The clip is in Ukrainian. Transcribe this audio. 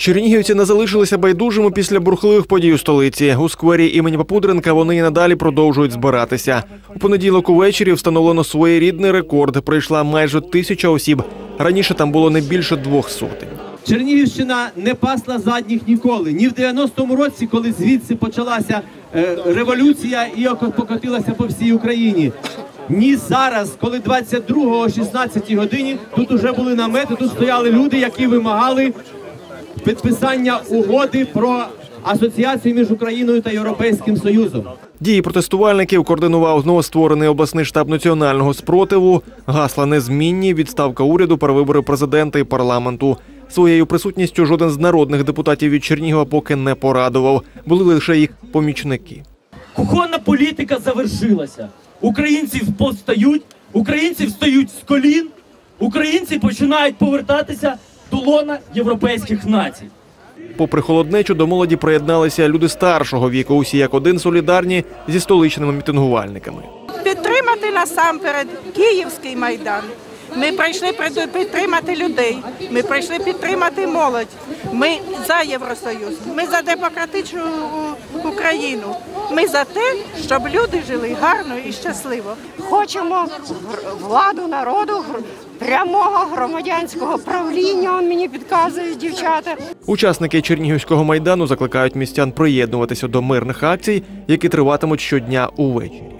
Чернігівці не залишилися байдужими після бурхливих подій у столиці. У сквері імені Попудренка вони і надалі продовжують збиратися. У понеділок увечері встановлено своєрідний рекорд. Прийшла майже тисяча осіб. Раніше там було не більше двох сотень. Чернігівщина не пасла задніх ніколи. Ні в 90-му році, коли звідси почалася е, революція і око- покотилася по всій Україні. Ні зараз, коли 22 о 16 годині тут уже були намети, тут стояли люди, які вимагали підписання угоди про асоціацію між Україною та Європейським Союзом. Дії протестувальників координував новостворений обласний штаб національного спротиву. Гасла незмінні, відставка уряду, перевибори президента і парламенту. Своєю присутністю жоден з народних депутатів від Чернігова поки не порадував. Були лише їх помічники. Кухонна політика завершилася. Українці повстають, українці встають з колін, українці починають повертатися до лона європейських націй. Попри холоднечу, до молоді приєдналися люди старшого віку, усі як один солідарні зі столичними мітингувальниками. підтримати насамперед Київський майдан. Ми прийшли підтримати людей. Ми прийшли підтримати молодь. Ми за Євросоюз. Ми за демократичну Україну. Ми за те, щоб люди жили гарно і щасливо. Хочемо владу народу, прямого громадянського правління. Он мені підказують дівчата. Учасники Чернігівського майдану закликають містян приєднуватися до мирних акцій, які триватимуть щодня увечері.